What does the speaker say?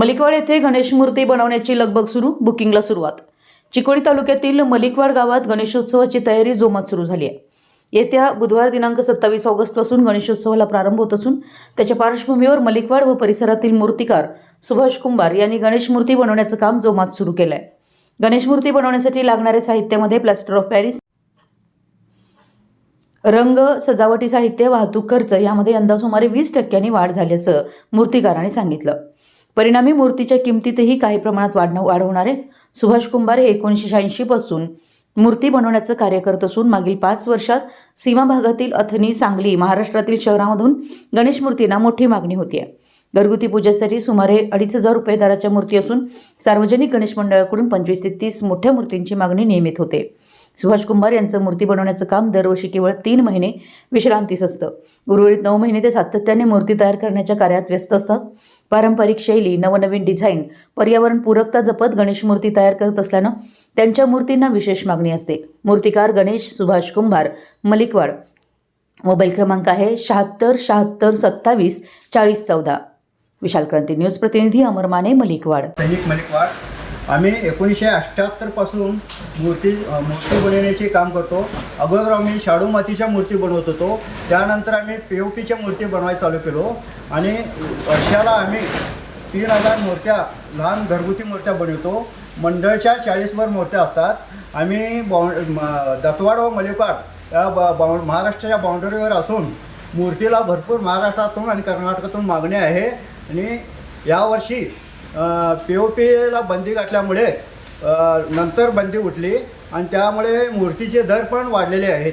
मलिकवाड येथे गणेश मूर्ती बनवण्याची लगबग सुरू बुकिंगला सुरुवात. चिकोडी तालुक्यातील मलिकवाड गावात गणेशोत्सवाची तयारी जोमात सुरू झाली आहे. येत्या बुधवार दिनांक सत्तावीस ऑगस्टपासून गणेशोत्सवाला प्रारंभ होत असून त्याच्या पार्श्वभूमीवर मलिकवाड व परिसरातील मूर्तिकार सुभाष कुंभार यांनी गणेश मूर्ती बनवण्याचं काम जोमात सुरू केलं आहे गणेश मूर्ती बनवण्यासाठी लागणाऱ्या साहित्यामध्ये प्लॅस्टर ऑफ पॅरिस रंग सजावटी साहित्य वाहतूक खर्च यामध्ये यंदा सुमारे वीस टक्क्यांनी वाढ झाल्याचं मूर्तिकारांनी सांगितलं. परिणामी मूर्तीच्या किमतीतही काही प्रमाणात वाढणं वाढ आहे. सुभाष कुंभार एकोणीसशे शहाऐंशी पासून मूर्ती बनवण्याचं कार्य करत असून मागील पाच वर्षात सीमा भागातील अथनी सांगली महाराष्ट्रातील शहरामधून गणेश मूर्तींना मोठी मागणी होती घरगुती पूजेसाठी सुमारे अडीच हजार रुपये दराच्या मूर्ती असून सार्वजनिक गणेश मंडळाकडून पंचवीस ते तीस मोठ्या मूर्तींची मागणी नियमित होते. सुभाष कुंभार यांचं मूर्ती बनवण्याचं काम दरवर्षी केवळ तीन महिने विश्रांतीस असतं. उर्वरित नऊ महिने ते सातत्याने मूर्ती तयार करण्याच्या कार्यात व्यस्त असतात. पारंपरिक शैली नवनवीन डिझाईन पर्यावरण पूरकता जपत गणेश मूर्ती तयार करत असल्यानं त्यांच्या मूर्तींना विशेष मागणी असते. मूर्तिकार गणेश सुभाष कुंभार मलिकवाड. मोबाईल क्रमांक आहे शहात्तर शहात्तर सत्तावीस चाळीस चौदा. विशाल क्रांती न्यूज प्रतिनिधी अमर माने मलिकवाड. सैनिक मलिकवाड. आम्ही एकोणीसशे अठ्ठ्याहत्तरपासून मूर्ती मूर्ती बनवण्याचे काम करतो. अगोदर आम्ही शाडू मातीच्या मूर्ती बनवत होतो. त्यानंतर आम्ही पी ओ पीच्या मूर्ती बनवायला चालू केलो. आणि वर्षाला आम्ही तीन हजार मूर्त्या लहान घरगुती मूर्त्या बनवतो. मंडळच्या चाळीसभर मूर्त्या असतात. आम्ही बाउंड म- दत्तवाड व मलिकवाड या बा महाराष्ट्राच्या बाउंड्रीवर असून मूर्तीला भरपूर महाराष्ट्रातून आणि कर्नाटकातून मागणी आहे. आणि यावर्षी पी ओ पीला बंदी घातल्यामुळे नंतर बंदी उठली आणि त्यामुळे मूर्तीचे दर पण वाढलेले आहेत.